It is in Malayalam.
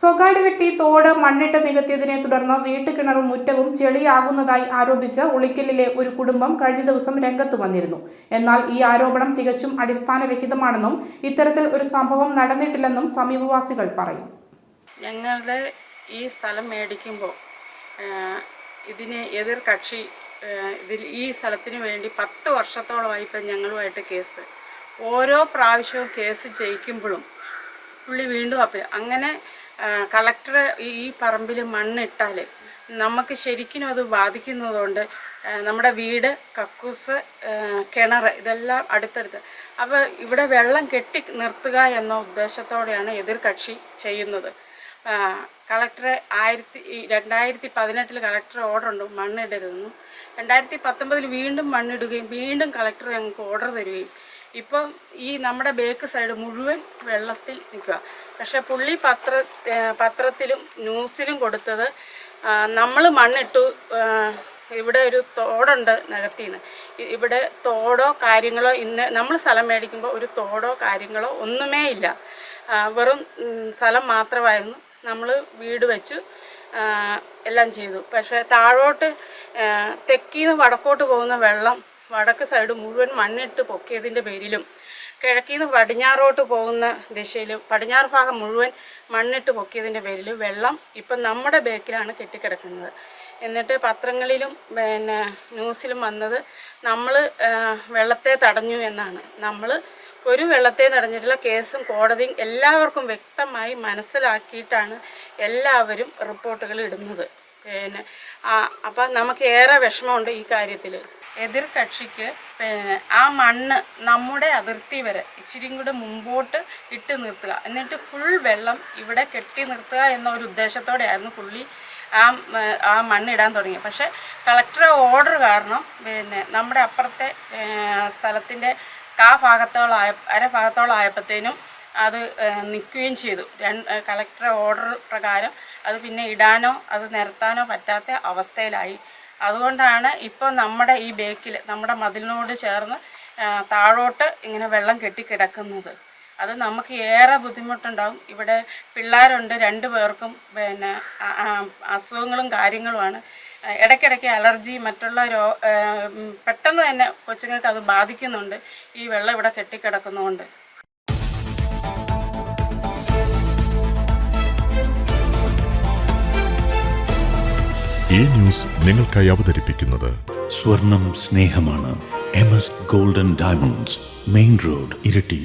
സ്വകാര്യ വ്യക്തി തോട് മണ്ണിട്ട് നികത്തിയതിനെ തുടർന്ന് വീട്ടുകിണറും മുറ്റവും ചെളിയാകുന്നതായി ആരോപിച്ച് ഉളിക്കലിലെ ഒരു കുടുംബം കഴിഞ്ഞ ദിവസം രംഗത്ത് വന്നിരുന്നു. എന്നാൽ ഈ ആരോപണം തികച്ചും അടിസ്ഥാനരഹിതമാണെന്നും ഇത്തരത്തിൽ ഒരു സംഭവം നടന്നിട്ടില്ലെന്നും സമീപവാസികൾ പറയും. ഞങ്ങളുടെ ഈ സ്ഥലം മേടിക്കുമ്പോൾ ഇതിന് എതിർ കക്ഷി ഇതിൽ ഈ സ്ഥലത്തിന് വേണ്ടി പത്ത് വർഷത്തോളമായി ഇപ്പം ഞങ്ങളുമായിട്ട് കേസ്. ഓരോ പ്രാവശ്യവും കേസ് ജയിക്കുമ്പോഴും പുള്ളി വീണ്ടും അപ്പം അങ്ങനെ കളക്ടർ ഈ പറമ്പിൽ മണ്ണിട്ടാൽ നമുക്ക് ശരിക്കും അത് ബാധിക്കുന്നതുകൊണ്ട് നമ്മുടെ വീട് കക്കൂസ് കിണർ ഇതെല്ലാം അടുത്തടുത്ത്. അപ്പോൾ ഇവിടെ വെള്ളം കെട്ടി നിർത്തുക എന്ന ഉദ്ദേശത്തോടെയാണ് എതിർ കക്ഷി ചെയ്യുന്നത് കളക്ടർ ആയിരത്തി രണ്ടായിരത്തി പതിനെട്ടിൽ കളക്ടർ ഓർഡർ ഉണ്ട് മണ്ണിടരുതെന്നും രണ്ടായിരത്തി പത്തൊമ്പതിൽ വീണ്ടും മണ്ണിടുകയും വീണ്ടും കളക്ടർ ഞങ്ങൾക്ക് ഓർഡർ തരികയും ഇപ്പം ഈ നമ്മുടെ ബേക്ക് സൈഡ് മുഴുവൻ വെള്ളത്തിൽ നിൽക്കുക. പക്ഷെ പുള്ളി പത്ര പത്രത്തിലും ന്യൂസിലും കൊടുത്തത് നമ്മൾ മണ്ണിട്ടു ഇവിടെ ഒരു തോടുണ്ട് നികത്തിന്ന്. ഇവിടെ തോടോ കാര്യങ്ങളോ ഇന്ന് നമ്മൾ സ്ഥലം മേടിക്കുമ്പോൾ ഒരു തോടോ കാര്യങ്ങളോ ഒന്നുമേ ഇല്ല. വെറും സ്ഥലം മാത്രമായിരുന്നു. നമ്മൾ വീട് വെച്ചു എല്ലാം ചെയ്തു. പക്ഷേ താഴോട്ട് തെക്കിന്ന് വടക്കോട്ട് പോകുന്ന വെള്ളം വടക്ക് സൈഡ് മുഴുവൻ മണ്ണിട്ട് പൊക്കിയതിന്റെ പേരിലും കിഴക്കിന്ന് പടിഞ്ഞാറോട്ട് പോകുന്ന ദിശയിൽ പടിഞ്ഞാറ് ഭാഗം മുഴുവൻ മണ്ണിട്ട് പൊക്കിയതിന്റെ പേരിൽ വെള്ളം ഇപ്പം നമ്മുടെ ബേക്കിലാണ് കെട്ടിക്കിടക്കുന്നത്. എന്നിട്ട് പത്രങ്ങളിലും പിന്നെ ന്യൂസിലും വന്നത് നമ്മൾ വെള്ളത്തെ തടഞ്ഞു എന്നാണ്. നമ്മൾ ഒരു വെള്ളത്തെ തടഞ്ഞിട്ടുള്ള കേസും കോടതിയും എല്ലാവർക്കും വ്യക്തമായി മനസ്സിലാക്കിയിട്ടാണ് എല്ലാവരും റിപ്പോർട്ടുകൾ ഇടുന്നത്. പിന്നെ അപ്പം നമുക്ക് ഏറെ വിഷമമുണ്ട് ഈ കാര്യത്തിൽ എതിർ കക്ഷിക്ക് ആ മണ്ണ് നമ്മുടെ അതിർത്തി വരെ ഇച്ചിരിയും കൂടെ മുമ്പോട്ട് ഇട്ട് നിർത്തുക. എന്നിട്ട് ഫുൾ വെള്ളം ഇവിടെ കെട്ടി നിർത്തുക എന്ന ഒരു ഉദ്ദേശത്തോടെയായിരുന്നു പുള്ളി ആ ആ മണ്ണിടാൻ തുടങ്ങി പക്ഷേ കളക്ടറെ ഓർഡർ കാരണം പിന്നെ നമ്മുടെ അപ്പുറത്തെ സ്ഥലത്തിന്റെ കാ ഭാഗത്തോളായ അര ഭാഗത്തോളായപ്പോഴത്തേനും അത് നിൽക്കുകയും ചെയ്തു. രണ്ട് കളക്ടറെ ഓർഡർ പ്രകാരം അത് പിന്നെ ഇടാനോ അത് നിരത്താനോ പറ്റാത്ത അവസ്ഥയിലായി. അതുകൊണ്ടാണ് ഇപ്പോൾ നമ്മുടെ ഈ ബേക്കിൽ നമ്മുടെ മതിലിനോട് ചേർന്ന് താഴോട്ട് ഇങ്ങനെ വെള്ളം കെട്ടിക്കിടക്കുന്നത് അത് നമുക്ക് ഏറെ ബുദ്ധിമുട്ടുണ്ടാകും ഇവിടെ പിള്ളേരുണ്ട് രണ്ടു പേർക്കും പിന്നെ അസുഖങ്ങളും കാര്യങ്ങളുമാണ്. ഇടയ്ക്കിടയ്ക്ക് അലർജി മറ്റുള്ള രോ പെട്ടെന്ന് തന്നെ കൊച്ചുങ്ങൾക്ക് അത് ബാധിക്കുന്നുണ്ട്. ഈ വെള്ളം ഇവിടെ കെട്ടിക്കിടക്കുന്നതുകൊണ്ട് ഈ ന്യൂസ് നിങ്ങൾക്കായി അവതരിപ്പിക്കുന്നത് സ്വർണം സ്നേഹമാണ്. M S golden diamonds main road ഇരട്ടി.